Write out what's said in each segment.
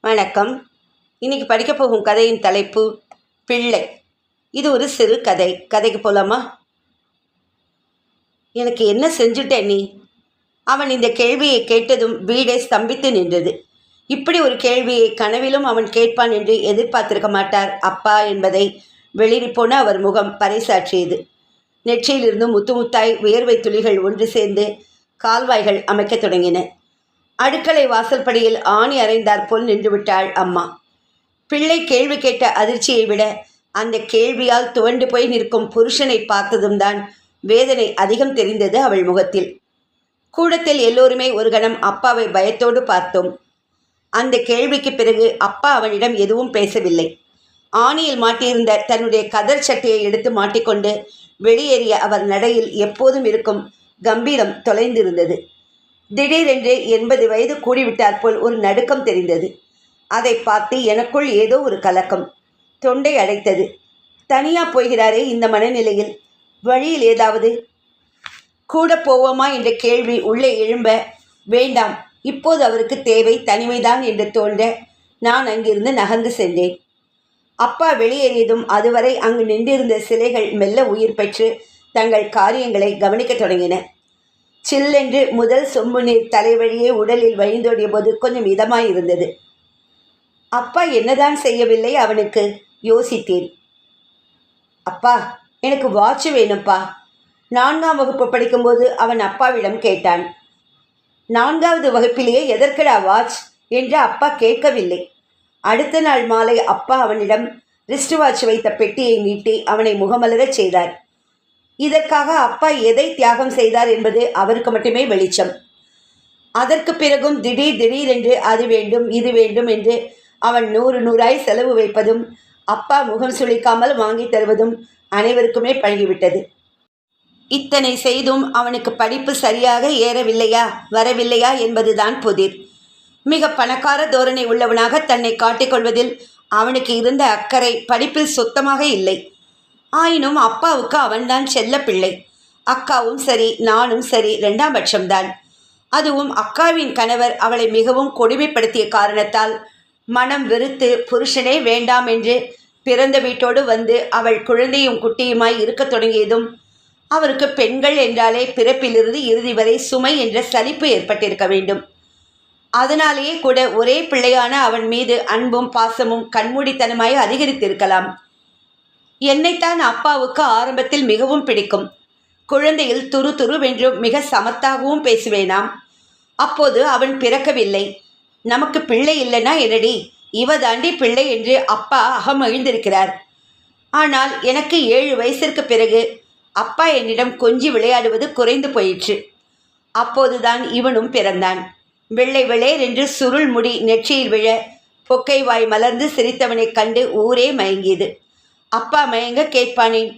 வணக்கம். இன்னைக்கு படிக்க போகும் கதையின் தலைப்பு பிள்ளை. இது ஒரு சிறு கதை. கதைக்கு போலாமா? எனக்கு என்ன செஞ்சுட்ட நீ? அவன் இந்த கேள்வியை கேட்டதும் வீடே ஸ்தம்பித்து நின்றது. இப்படி ஒரு கேள்வியை கனவிலும் அவன் கேட்பான் என்று எதிர்பார்த்திருக்க மாட்டார் அப்பா என்பதை வெளிரி போன அவர் முகம் பறைசாற்றியது. நெற்றியிலிருந்து முத்து முத்தாய் வியர்வை துளிகள் ஒன்று சேர்ந்து கால்வாய்கள் அமைக்கத் தொடங்கின. அடுக்களை வாசல்படியில் ஆணி அறைந்தாற்போல் நின்றுவிட்டாள் அம்மா. பிள்ளை கேள்வி கேட்ட அதிர்ச்சியை விட அந்த கேள்வியால் துவண்டு போய் நிற்கும் புருஷனை பார்த்ததும் தான் வேதனை அதிகம் தெரிந்தது அவள் முகத்தில். கூடத்தில் எல்லோருமே ஒரு கணம் அப்பாவை பயத்தோடு பார்த்தோம். அந்த கேள்விக்கு பிறகு அப்பா அவனிடம் எதுவும் பேசவில்லை. ஆணியில் மாட்டியிருந்த தன்னுடைய கதர் சட்டையை எடுத்து மாட்டிக்கொண்டு வெளியேறிய அவர் நடையில் எப்போதும் இருக்கும் கம்பீரம் தொலைந்திருந்தது. திடீரென்று எண்பது வயது கூடிவிட்டார் போல் ஒரு நடுக்கம் தெரிந்தது. அதை பார்த்து எனக்குள் ஏதோ ஒரு கலக்கம். தொண்டை அடைத்தது. தனியா போகிறாரே இந்த மனநிலையில். வழியில் ஏதாவது? கூட போவோமா? என்ற கேள்வி உள்ளே எழும்ப. வேண்டாம். இப்போது அவருக்கு தேவை தனிமைதான் என்று தோன்ற நான் அங்கிருந்து நகர்ந்து சென்றேன். அப்பா வெளியேறியதும் அதுவரை அங்கு நின்றிருந்த சிலைகள் மெல்ல உயிர் பெற்று தங்கள் காரியங்களை கவனிக்கத் தொடங்கின. சில்லென்று முதல் சொம்பு நீர் தலைவழியே உடலில் வழிந்தோடிய போது கொஞ்சம் இதமாயிருந்தது. அப்பா என்னதான் செய்யவில்லை அவனுக்கு? யோசித்தேன். அப்பா எனக்கு வாட்ச் வேணும்ப்பா. நான்காம் வகுப்பு படிக்கும்போது அவன் அப்பாவிடம் கேட்டான். நான்காவது வகுப்பிலேயே எதற்கடா வாட்ச்? என்று அப்பா கேட்கவில்லை. அடுத்த நாள் மாலை அப்பா அவனிடம் ரிஸ்ட் வாட்ச் வைத்த பெட்டியை நீட்டி அவனை முகமலரச் செய்தார். இதற்காக அப்பா எதை தியாகம் செய்தார் என்பது அவருக்கு மட்டுமே வெளிச்சம். அதற்கு பிறகும் திடீர் திடீரென்று அது வேண்டும் இது வேண்டும் என்று அவன் நூறு நூறாய் செலவு வைப்பதும் அப்பா முகம் சுளிக்காமல் வாங்கி தருவதும் அனைவருக்குமே பழகிவிட்டது. இத்தனை செய்தும் அவனுக்கு படிப்பு சரியாக ஏறவில்லையா வரவில்லையா என்பதுதான் புதிர். மிக பணக்கார தோரணை உள்ளவனாக தன்னை காட்டிக்கொள்வதில் அவனுக்கு இருந்த அக்கறை படிப்பில் சுத்தமாக இல்லை. ஆயினும் அப்பாவுக்கு அவன்தான் செல்ல பிள்ளை. அக்காவும் சரி நானும் சரி ரெண்டாம் பட்சம்தான். அதுவும் அக்காவின் கணவர் அவளை மிகவும் கொடுமைப்படுத்திய காரணத்தால் மனம் வெறுத்து புருஷனே வேண்டாம் என்று பிறந்த வீட்டோடு வந்து அவள் குழந்தையும் குட்டியுமாய் இருக்கத் தொடங்கியதும் அவருக்கு பெண்கள் என்றாலே பிறப்பிலிருந்து இறுதி வரை சுமை என்ற சலிப்பு ஏற்பட்டிருக்க வேண்டும். அதனாலேயே கூட ஒரே பிள்ளையான அவன் மீது அன்பும் பாசமும் கண்மூடித்தனமாய் அதிகரித்திருக்கலாம். என்னைத்தான் அப்பாவுக்கு ஆரம்பத்தில் மிகவும் பிடிக்கும். குழந்தையில் துரு துருவென்றும் மிக சமத்தாகவும் பேசுவேனாம். அப்போது அவன் பிறக்கவில்லை. நமக்கு பிள்ளை இல்லைனா என்னடி? இவ தாண்டி பிள்ளை என்று அப்பா அகமகிழ்ந்திருக்கிறார் ஆனால் எனக்கு ஏழு வயசிற்கு பிறகு அப்பா என்னிடம் கொஞ்சி விளையாடுவது குறைந்து போயிற்று. அப்போதுதான் இவனும் பிறந்தான். வெள்ளை வெளேர் என்று சுருள் முடி நெற்றியில் விழ பொக்கை வாய் மலர்ந்து சிரித்தவனைக் கண்டு ஊரே மயங்கியது. அப்பா மயங்க கேட்பானேன்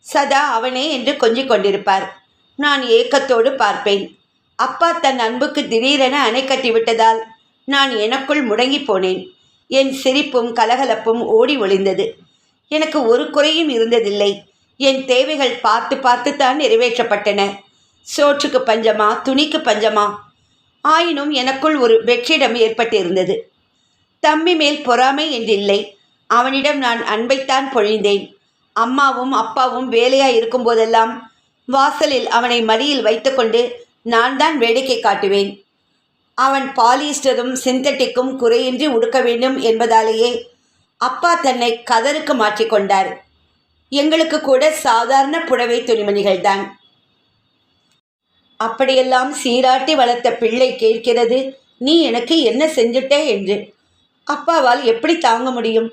சதா அவனே என்று கொஞ்சிக் கொண்டிருப்பார். நான் ஏக்கத்தோடு பார்ப்பேன். அப்பா தன் அன்புக்கு திடீரென அணை கட்டிவிட்டதால் நான் எனக்குள் முடங்கி போனேன். என் சிரிப்பும் கலகலப்பும் ஓடி ஒளிந்தது. எனக்கு ஒரு குறையும் இருந்ததில்லை. என் தேவைகள் பார்த்து பார்த்து தான் நிறைவேற்றப்பட்டன. சோற்றுக்கு பஞ்சமா துணிக்கு பஞ்சமா? ஆயினும் எனக்குள் ஒரு வெற்றிடம் ஏற்பட்டிருந்தது. தம்பி மேல் பொறாமை என்றில்லை. அவனிடம் நான் அன்பைத்தான் பொழிந்தேன். அம்மாவும் அப்பாவும் வேலையாய் இருக்கும்போதெல்லாம் வாசலில் அவனை மடியில் வைத்துக்கொண்டு நான் தான் வேடிக்கை காட்டுவேன். அவன் பாலிஸ்டரும் சிந்தட்டிக்கும் குறையின்றி உடுக்க வேண்டும் என்பதாலேயே அப்பா தன்னை கதருக்கு மாற்றிக்கொண்டார் எங்களுக்கு கூட சாதாரண புடவை துணிமணிகள் தான் அப்படியெல்லாம் சீராட்டி வளர்த்த பிள்ளை கேட்கிறது நீ எனக்கு என்ன செஞ்சுட்டே? என்று. அப்பாவால் எப்படி தாங்க முடியும்?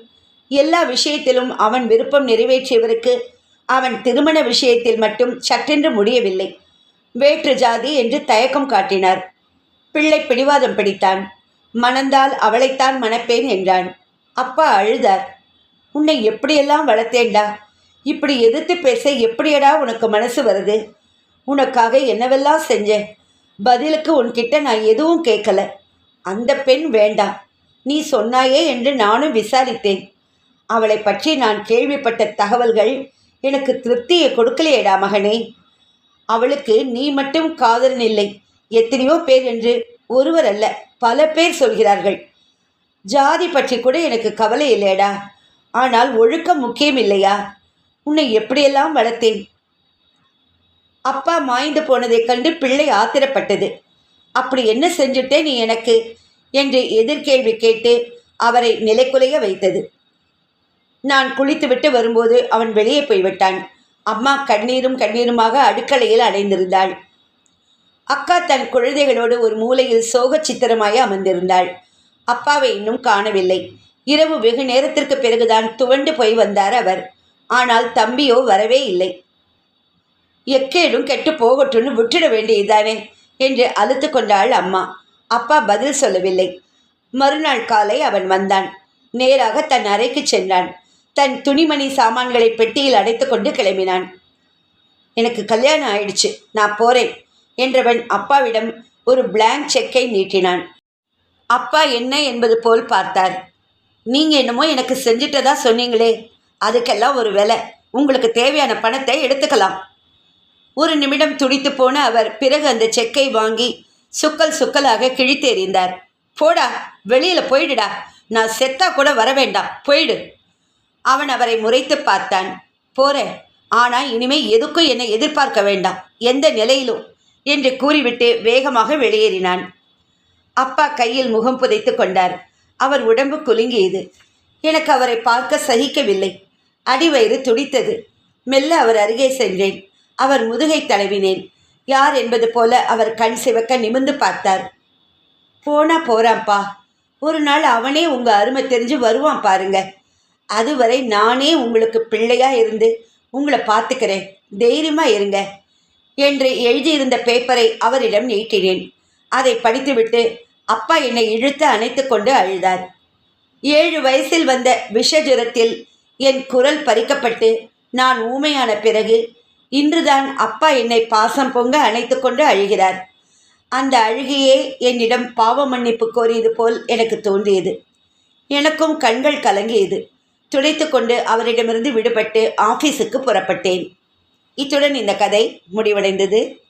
எல்லா விஷயத்திலும் அவன் விருப்பம் நிறைவேற்றியவருக்கு அவன் திருமண விஷயத்தில் மட்டும் சற்றென்று முடியவில்லை. வேற்று ஜாதி என்று தயக்கம் காட்டினார். பிள்ளை பிடிவாதம் பிடித்தான். மணந்தால் அவளைத்தான் மணப்பேன் என்றான். அப்பா அழுதார். உன்னை எப்படியெல்லாம் வளர்த்தேன்டா? இப்படி எதிர்த்து பேச எப்படியடா உனக்கு மனசு வருது? உனக்காக என்னவெல்லாம் செஞ்சேன் பதிலுக்கு உன்கிட்ட நான் எதுவும் கேட்கல. அந்த பெண் வேண்டாம். நீ சொன்னாயே என்று நானும் விசாரித்தேன். அவளை பற்றி நான் கேள்விப்பட்ட தகவல்கள் எனக்கு திருப்தியை கொடுக்கலையேடா மகனே. அவளுக்கு நீ மட்டும் காதலன் இல்லை. எத்தனையோ பேர் என்று ஒருவர் அல்ல பல பேர் சொல்கிறார்கள். ஜாதி பற்றி கூட எனக்கு கவலை இல்லையடா. ஆனால் ஒழுக்கம் முக்கியம் இல்லையா? உன்னை எப்படியெல்லாம் வளர்த்தேன்? அப்பா மாய்ந்து போனதைக் கண்டு பிள்ளை ஆத்திரப்பட்டது. அப்படி என்ன செஞ்சுட்டே நீ எனக்கு? என்று எதிர்கேள்வி கேட்டு அவரை நிலைக்குலைய வைத்தது. நான் குளித்துவிட்டு வரும்போது அவன் வெளியே போய்விட்டான். அம்மா கண்ணீரும் கண்ணீருமாக அடுக்கலையில் அடைந்திருந்தாள் அக்கா தன் குழந்தைகளோடு ஒரு மூலையில் சோகச் சித்திரமாய் அமர்ந்திருந்தாள். அப்பாவை இன்னும் காணவில்லை. இரவு வெகு நேரத்திற்கு பிறகுதான் துவண்டு போய் வந்தார் அவர். ஆனால் தம்பியோ வரவே இல்லை. எக்கேடும் கெட்டு போகட்டும்னு விட்டுட வேண்டியதுதானே என்று அழுத்து கொண்டாள் அம்மா. அப்பா பதில் சொல்லவில்லை. மறுநாள் காலை அவன் வந்தான். நேராக தன் அறைக்கு சென்றான். தன் துணிமணி சாமான்களை பெட்டியில் அடைத்துக்கொண்டு கிளம்பினான். எனக்கு கல்யாணம் ஆயிடுச்சு. நான் போறேன் என்றவன் அப்பாவிடம் ஒரு பிளாங்க் செக்கை நீட்டினான். அப்பா என்ன என்பது போல் பார்த்தார். நீங்க என்னமோ எனக்கு செஞ்சிட்டதா சொன்னீங்களே. அதுக்கெல்லாம் ஒரு விலை. உங்களுக்கு தேவையான பணத்தை எடுத்துக்கலாம். ஒரு நிமிடம் துடித்து போன அவர் பிறகு அந்த செக்கை வாங்கி சுக்கல் சுக்கலாக கிழித்தெறிந்தார். போடா. வெளியில போயிடுடா. நான் செத்தா கூட வர வேண்டாம். போயிடு. அவன் அவரை முறைத்து பார்த்தான். போறேன் ஆனா இனிமே எதுக்கும் என்னை எதிர்பார்க்க வேண்டாம். எந்த நிலையிலும்? என்று கூறிவிட்டு வேகமாக வெளியேறினான். அப்பா கையில் முகம் புதைத்து கொண்டார். அவர் உடம்பு குலுங்கியது. எனக்கு அவரை பார்க்க சகிக்கவில்லை. அடிவயிறு துடித்தது. மெல்ல அவர் அருகே சென்றேன். அவர் முதுகை தடவினேன். யார் என்பது போல அவர் கண் சிவக்க நிமிர்ந்து பார்த்தார். போனா போறான்ப்பா. ஒரு நாள் அவனே உங்க அருமை தெரிஞ்சு வருவான் பாருங்க. அதுவரை நானே உங்களுக்கு பிள்ளையா இருந்து உங்களை பார்த்துக்கிறேன். தைரியமா இருங்க என்று எழுதியிருந்த பேப்பரை அவரிடம் நீட்டினேன். அதை படித்துவிட்டு அப்பா என்னை இழுத்து அணைத்து கொண்டு அழுதார். ஏழு வயசில் வந்த விஷஜுரத்தில் என் குரல் பறிக்கப்பட்டு நான் ஊமையான பிறகு இன்றுதான் அப்பா என்னை பாசம் பொங்க அணைத்து கொண்டு அழுகிறார். அந்த அழுகையே என்னிடம் பாவ மன்னிப்பு கோரியது போல் எனக்கு தோன்றியது. எனக்கும் கண்கள் கலங்கியது. துடைத்துக்கொண்டு அவரிடமிருந்து விடுபட்டு ஆஃபீஸுக்கு புறப்பட்டேன். இத்துடன் இந்த கதை முடிவடைந்தது.